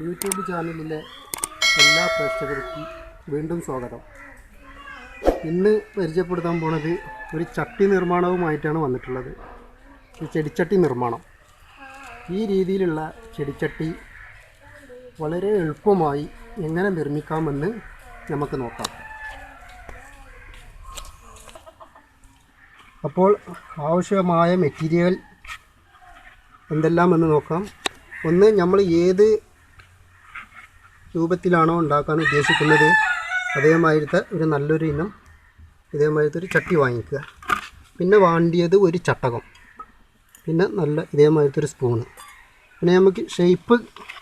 YouTube ചാനലിലെ എല്ലാ പ്രേക്ഷകർക്കും വീണ്ടും സ്വാഗതം. ഇന്ന് പരിചയപ്പെടുത്താൻ പോണത് ഒരു ചട്ടി നിർമ്മാണവുമായിട്ടാണ് വന്നിട്ടുള്ളത്. ഈ ചെടിച്ചട്ടി നിർമ്മാണം. ഈ രീതിയിലുള്ള ചെടിച്ചട്ടി വളരെ എളുപ്പമായി എങ്ങനെ നിർമ്മിക്കാമെന്ന് നമുക്ക് നോക്കാം. അപ്പോൾ ആവശ്യമായ മെറ്റീരിയൽ എന്തെല്ലാം എന്ന് നോക്കാം. ഒന്ന് നമ്മൾ ഏത് രൂപത്തിലാണോ ഉണ്ടാക്കാൻ ഉദ്ദേശിക്കുന്നത്? അതേമാതിരത്തെ ഒരു നല്ലൊരു ഇനം ഇതേമാതിരത്തെ ഒരു ചട്ടി വാങ്ങിക്കുക. പിന്നെ വാണ്ടിയത് ഒരു ചട്ടകം. പിന്നെ നല്ല ഇതേമാതിരത്തെ ഒരു സ്പൂണ് പിന്നെ നമുക്ക് ഷേപ്പ്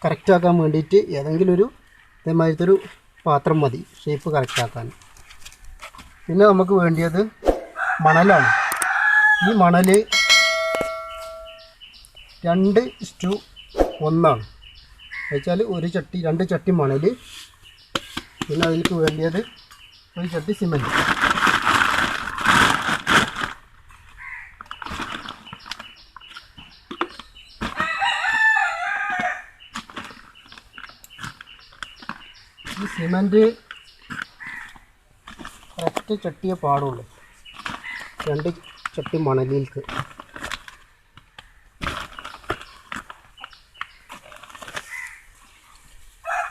കറക്റ്റാക്കാൻ വേണ്ടിയിട്ട് ഏതെങ്കിലും ഒരു ഇതേമാതിരത്തെ ഒരു പാത്രം മതി ഷേപ്പ് കറക്റ്റാക്കാൻ പിന്നെ നമുക്ക് വേണ്ടിയത് മണലാണ്. ഈ മണൽ രണ്ട് ഇസ്റ്റു ഒന്നാണ്. വെച്ചാൽ ഒരു ചട്ടി രണ്ട് ചട്ടി മണൽ പിന്നെ അതിലേക്ക് വേണ്ടിയത് ഒരു ചട്ടി സിമെന്റ് ഈ സിമെന്റ് ഒറ്റ ചട്ടിയെ പാടുള്ളൂ. രണ്ട് ചട്ടി മണലിലേക്ക്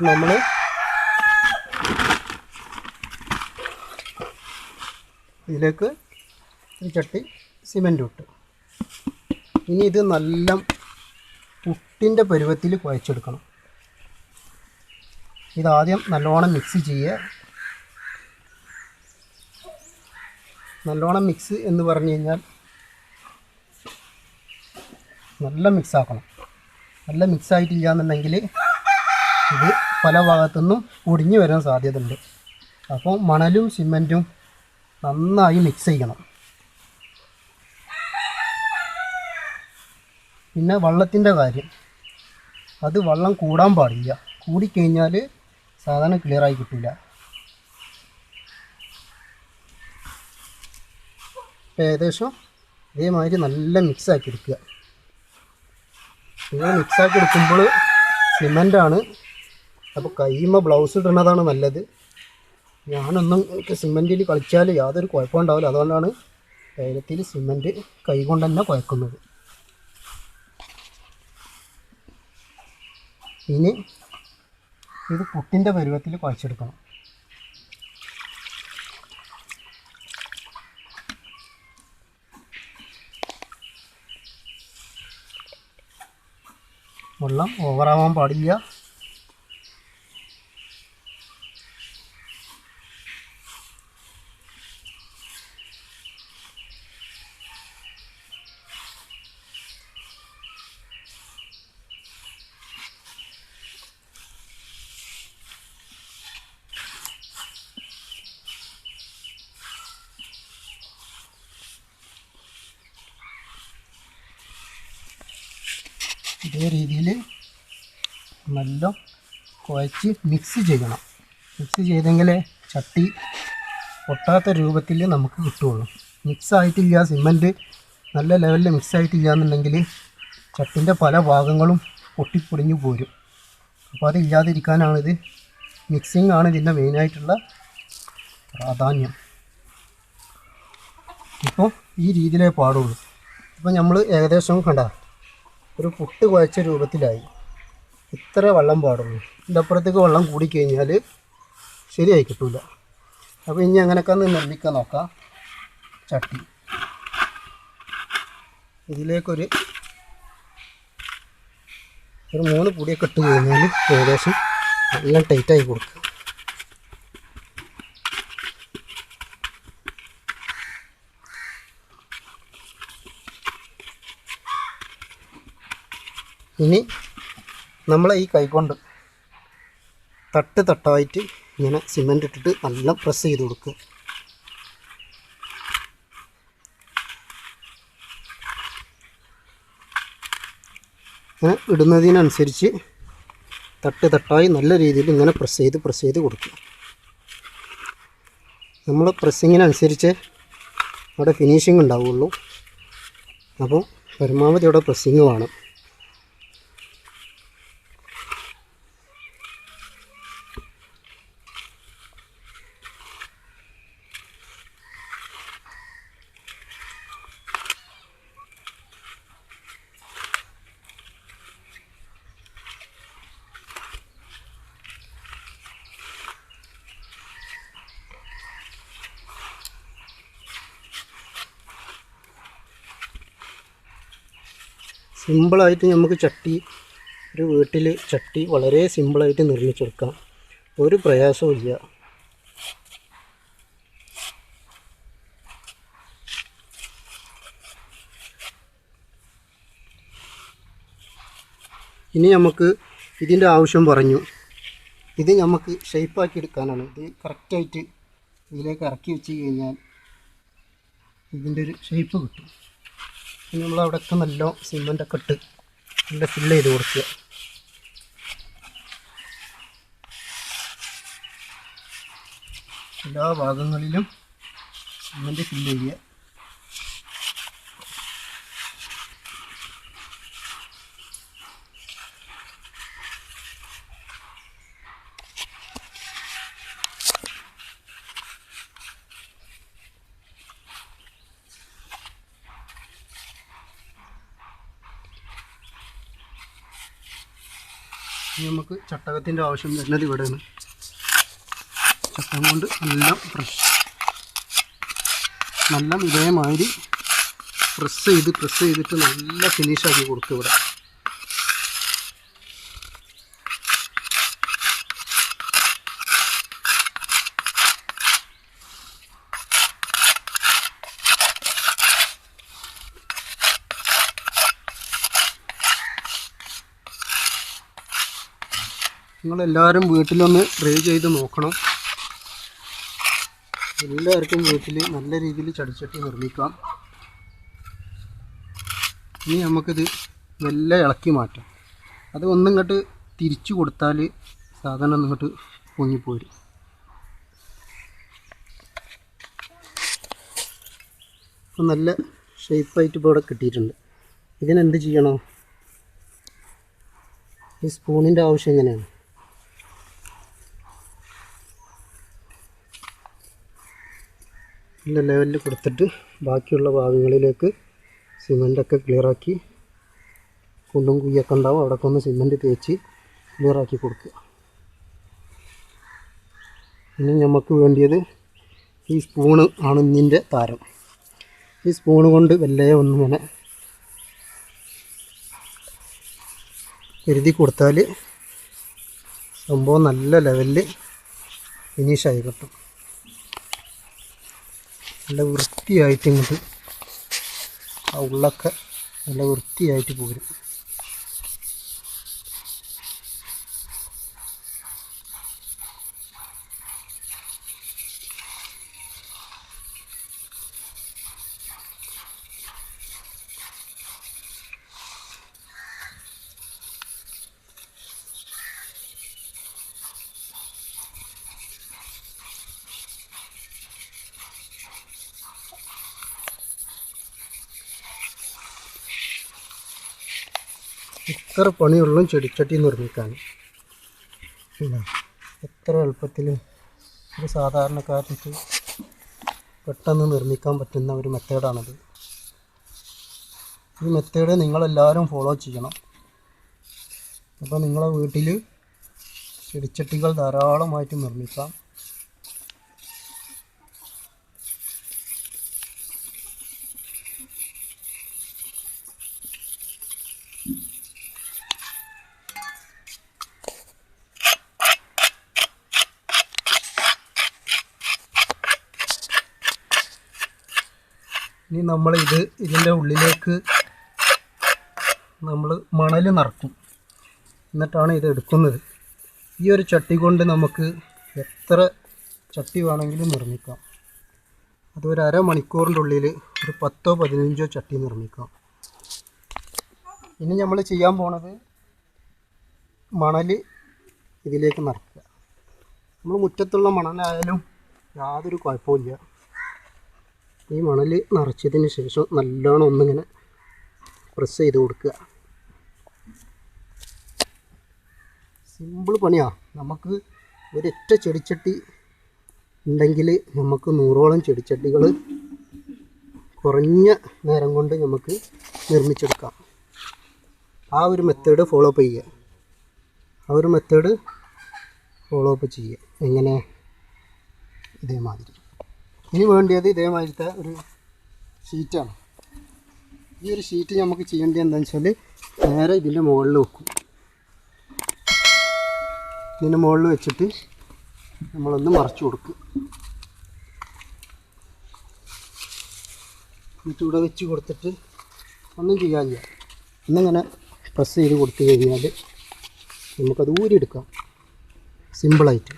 നമ്മൾ ഇതിലേക്ക് ഒരു ചട്ടി സിമെന്റ് ഇട്ടു. ഇനി ഇത് നല്ല പുട്ടിന്റെ പരുവത്തിൽ കുഴച്ചെടുക്കണം. ഇതാദ്യം നല്ലോണം മിക്സ് ചെയ്യുക. നല്ലോണം മിക്സ് എന്ന് പറഞ്ഞു കഴിഞ്ഞാൽ നല്ല മിക്സാക്കണം നല്ല മിക്സായിട്ടില്ല എന്നുണ്ടെങ്കിൽ ഇത് പല ഭാഗത്തുനിന്നും ഒടിഞ്ഞു വരാൻ സാധ്യതയുണ്ട്. അപ്പോൾ മണലും സിമെന്റും നന്നായി മിക്സ് ചെയ്യണം. പിന്നെ വള്ളത്തിന്റെ കാര്യം. അത് വള്ളം കൂടാൻ പാടില്ല. കൂടിക്കഴിഞ്ഞാൽ സാധാരണ ക്ലിയറായി കിട്ടില്ല ഏകദേശം ഇതേമാതിരി നല്ല മിക്സ് ആക്കി എടുക്കുക. ഇങ്ങനെ മിക്സ് ആക്കി എടുക്കുമ്പോൾ സിമെന്റാണ് അപ്പോൾ കൈമ ബ്ലൗസ് ഇടുന്നതാണ് നല്ലത്. ഞാനൊന്നും സിമെന്റിൽ കളിച്ചാൽ യാതൊരു കുഴപ്പം ഉണ്ടാവില്ല. അതുകൊണ്ടാണ് ധൈര്യത്തിൽ സിമെന്റ് കൈ കൊണ്ട് തന്നെ കുഴക്കുന്നത്. ഇനി ഇത് പുട്ടിന്റെ പരുവത്തിൽ കുഴച്ചെടുക്കണം. വെള്ളം ഓവറാവാൻ പാടില്ല. ഇതേ രീതിയിൽ നല്ല കുഴച്ച് മിക്സ് ചെയ്യണം. മിക്സ് ചെയ്തെങ്കിലേ ചട്ടി പൊട്ടാത്ത രൂപത്തിൽ നമുക്ക് കിട്ടുള്ളൂ. മിക്സ് ആയിട്ടില്ല സിമന്റ് നല്ല ലെവലിൽ മിക്സ് ആയിട്ടില്ല എന്നുണ്ടെങ്കിൽ ചട്ടിന്റെ പല ഭാഗങ്ങളും പൊട്ടിപ്പൊടിഞ്ഞു പോരും. അപ്പോൾ അതില്ലാതിരിക്കാനാണിത് മിക്സിംഗ് ആണ് ഇതിന്റെ മെയിനായിട്ടുള്ള പ്രാധാന്യം. ഇപ്പോൾ ഈ രീതിയിലേ പാടുള്ളൂ. ഇപ്പോൾ നമ്മൾ ഏകദേശം കണ്ട ഒരു പുട്ട് കുഴച്ച രൂപത്തിലായി. ഇത്ര വെള്ളം പാടുള്ളൂ. ഇതിന്റെ അപ്പുറത്തേക്ക് വെള്ളം കൂടിക്കഴിഞ്ഞാൽ ശരിയായി കിട്ടൂല. അപ്പോൾ ഇനി അങ്ങനെയൊക്കെ ഒന്ന് നിർമ്മിക്കാൻ നോക്കാം. ചട്ടി. ഇതിലേക്കൊരു ഒരു മൂന്ന് പൊടിയൊക്കെ ഇട്ട് കഴിഞ്ഞാൽ ഏകദേശം എല്ലാം ടൈറ്റായി കൊടുക്കുക ഇനി നമ്മൾ ഈ കൈകൊണ്ട് തട്ട് തട്ടായിട്ട് ഇങ്ങനെ സിമെന്റ് ഇട്ടിട്ട് നല്ല പ്രസ് ചെയ്ത് കൊടുക്കുക. ഇങ്ങനെ ഇടുന്നതിനനുസരിച്ച് തട്ട് തട്ടായി നല്ല രീതിയിൽ ഇങ്ങനെ പ്രസ് ചെയ്ത് പ്രസ് ചെയ്ത് കൊടുക്കുക. നമ്മൾ പ്രസ്സിങ്ങിനനുസരിച്ച് അവിടെ ഫിനിഷിംഗ് ഉണ്ടാവുള്ളൂ. അപ്പോൾ പരമാവധി അവിടെ പ്രസ്സിങ് വേണം. സിമ്പിളായിട്ട് നമുക്ക് ചട്ടി ഒരു വീട്ടിൽ ചട്ടി വളരെ സിമ്പിളായിട്ട് നിർമ്മിച്ചെടുക്കാം. ഒരു പ്രയാസവും ഇല്ല. ഇനി നമുക്ക് ഇതിന്റെ ആവശ്യം പറഞ്ഞു. ഇത് നമുക്ക് ഷേപ്പാക്കി എടുക്കാനാണ്. ഇത് കറക്റ്റായിട്ട് ഇതിലേക്ക് ഇറക്കി വെച്ച് കഴിഞ്ഞാൽ ഇതിന്റെ ഒരു ഷേപ്പ് കിട്ടും. ഇനി നമ്മൾ അവിടെയൊക്കെ നല്ല സിമെന്റൊക്കെ ഇട്ട് നല്ല ഫില്ല് ചെയ്ത് കൊടുക്കുക. എല്ലാ ഭാഗങ്ങളിലും സിമെന്റ് ഫില്ല് ചെയ്യുക. ഇനി നമുക്ക് ചട്ടകത്തിന്റെ ആവശ്യം വരുന്നത് ഇവിടെയാണ്. ചട്ടകം കൊണ്ട് നല്ല ഫ്രഷ് നല്ല ഇതേമാതിരി പ്രസ് ചെയ്ത് പ്രസ് ചെയ്തിട്ട് നല്ല ഫിനിഷാക്കി കൊടുക്കും ഇവിടെ. നിങ്ങളെല്ലാവരും വീട്ടിലൊന്ന് ട്രൈ ചെയ്ത് നോക്കണം. എല്ലാവർക്കും വീട്ടിൽ നല്ല രീതിയിൽ ചടിച്ചട്ടി നിർമ്മിക്കാം. ഇനി നമുക്കിത് നല്ല ഇളക്കി മാറ്റാം. അത് ഒന്നിങ്ങോട്ട് തിരിച്ചു കൊടുത്താൽ സാധനം ഒന്നിങ്ങോട്ട് പൊങ്ങിപ്പോരും. അപ്പം നല്ല ഷേപ്പായിട്ട് ഇപ്പോൾ ഇവിടെ കിട്ടിയിട്ടുണ്ട്. ഇതിനെന്ത് ചെയ്യണോ? ഈ സ്പൂണിന്റെ ആവശ്യം എങ്ങനെയാണ്? നല്ല ലെവലിൽ കൊടുത്തിട്ട് ബാക്കിയുള്ള ഭാഗങ്ങളിലേക്ക് സിമന്റൊക്കെ ക്ലിയറാക്കി കുണ്ടും കുയ്യൊക്കെ ഉണ്ടാവും. അവിടെ ഒന്ന് തേച്ച് ക്ലിയറാക്കി കൊടുക്കുക. ഇനി നമുക്ക് വേണ്ടിയത് ഈ സ്പൂണ് ആണ് ഇന്നിന്റെ താരം. ഈ സ്പൂണ് കൊണ്ട് വല്ലേ ഒന്നിങ്ങനെ എഴുതി കൊടുത്താൽ സംഭവം നല്ല ലെവലിൽ ഫിനിഷായി കിട്ടും. നല്ല വൃത്തിയായിട്ട് ഇങ്ങോട്ട് ആ ഉള്ളൊക്കെ നല്ല വൃത്തിയായിട്ട് പോരും. എത്ര പണിയുള്ളൂ ചെടിച്ചട്ടി നിർമ്മിക്കാൻ? എത്ര എളുപ്പത്തിൽ ഒരു സാധാരണക്കാരനക്ക് പെട്ടെന്ന് നിർമ്മിക്കാൻ പറ്റുന്ന ഒരു മെത്തേഡാണത്. ഈ മെത്തേഡ് നിങ്ങളെല്ലാവരും ഫോളോ ചെയ്യണം. അപ്പോൾ നിങ്ങളെ വീട്ടിൽ ചെടിച്ചട്ടികൾ ധാരാളമായിട്ട് നിർമ്മിക്കാം. ഇനി നമ്മൾ ഇത് ഇതിന്റെ ഉള്ളിലേക്ക് നമ്മൾ മണൽ നിറക്കും. എന്നിട്ടാണ് ഇത് എടുക്കുന്നത്. ഈ ഒരു ചട്ടി കൊണ്ട് നമുക്ക് എത്ര ചട്ടി വേണമെങ്കിലും നിർമ്മിക്കാം. അത് ഒരു അരമണിക്കൂറിന്റെ ഉള്ളിൽ ഒരു പത്തോ പതിനഞ്ചോ ചട്ടി നിർമ്മിക്കാം. ഇനി നമ്മൾ ചെയ്യാൻ പോണത് മണൽ ഇതിലേക്ക് നിറക്കുക. നമ്മൾ മുറ്റത്തുള്ള മണലായാലും യാതൊരു കുഴപ്പമില്ല ഈ മണൽ നിറച്ചതിന് ശേഷം നല്ലോണം ഒന്നിങ്ങനെ പ്രസ് ചെയ്ത് കൊടുക്കുക. സിമ്പിൾ പണിയാ. നമുക്ക് ഒരൊറ്റ ചെടിച്ചട്ടി ഉണ്ടെങ്കിൽ നമുക്ക് നൂറോളം ചെടിച്ചട്ടികൾ കുറഞ്ഞ നേരം കൊണ്ട് നമുക്ക് നിർമ്മിച്ചെടുക്കാം. ആ ഒരു മെത്തേഡ് ഫോളോ അപ്പ് ചെയ്യുക. ആ ഒരു മെത്തേഡ് ഫോളോ അപ്പ് ചെയ്യുക. എങ്ങനെ? ഇതേമാതിരി. ഇനി വേണ്ടിയത് ഇതേമാതിരത്തെ ഒരു ഷീറ്റാണ് ഈ ഒരു ഷീറ്റ് നമുക്ക് ചെയ്യേണ്ടത് എന്താണെന്ന് വെച്ചാൽ നേരെ ഇതിന്റെ മുകളിൽ വെക്കും. ഇതിന്റെ മുകളിൽ വെച്ചിട്ട് നമ്മളൊന്ന് മറച്ചു കൊടുക്കും. എന്നിട്ട് ഇവിടെ വെച്ച് കൊടുത്തിട്ട് ഒന്നും ചെയ്യാനില്ല. ഒന്നിങ്ങനെ പ്രസ് ചെയ്ത് കൊടുത്തു കഴിഞ്ഞാൽ നമുക്കത് ഊരിയെടുക്കാം. സിമ്പിളായിട്ട്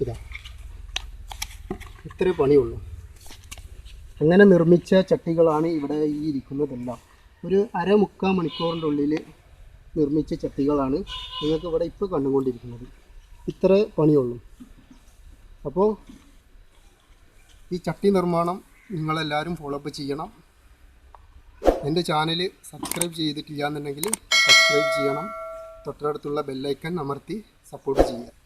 ഇതാ. ഇത്രേ പണിയുള്ളൂ. അങ്ങനെ നിർമ്മിച്ച ചട്ടികളാണ് ഇവിടെ ഈ ഇരിക്കുന്നതെല്ലാം. ഒരു അര മുക്കാൽ മണിക്കൂറിന്റെ ഉള്ളിൽ നിർമ്മിച്ച ചട്ടികളാണ് നിങ്ങൾക്ക് ഇവിടെ ഇപ്പോൾ കണ്ടുകൊണ്ടിരിക്കുന്നത്. ഇത്ര പണിയുള്ളൂ. അപ്പോൾ ഈ ചട്ടി നിർമ്മാണം നിങ്ങളെല്ലാവരും ഫോളോ അപ്പ് ചെയ്യണം. എന്റെ ചാനൽ സബ്സ്ക്രൈബ് ചെയ്തിട്ടില്ല എന്നുണ്ടെങ്കിൽ സബ്സ്ക്രൈബ് ചെയ്യണം. തൊട്ടടുത്തുള്ള ബെല്ലൈക്കൺ അമർത്തി സപ്പോർട്ട് ചെയ്യുക.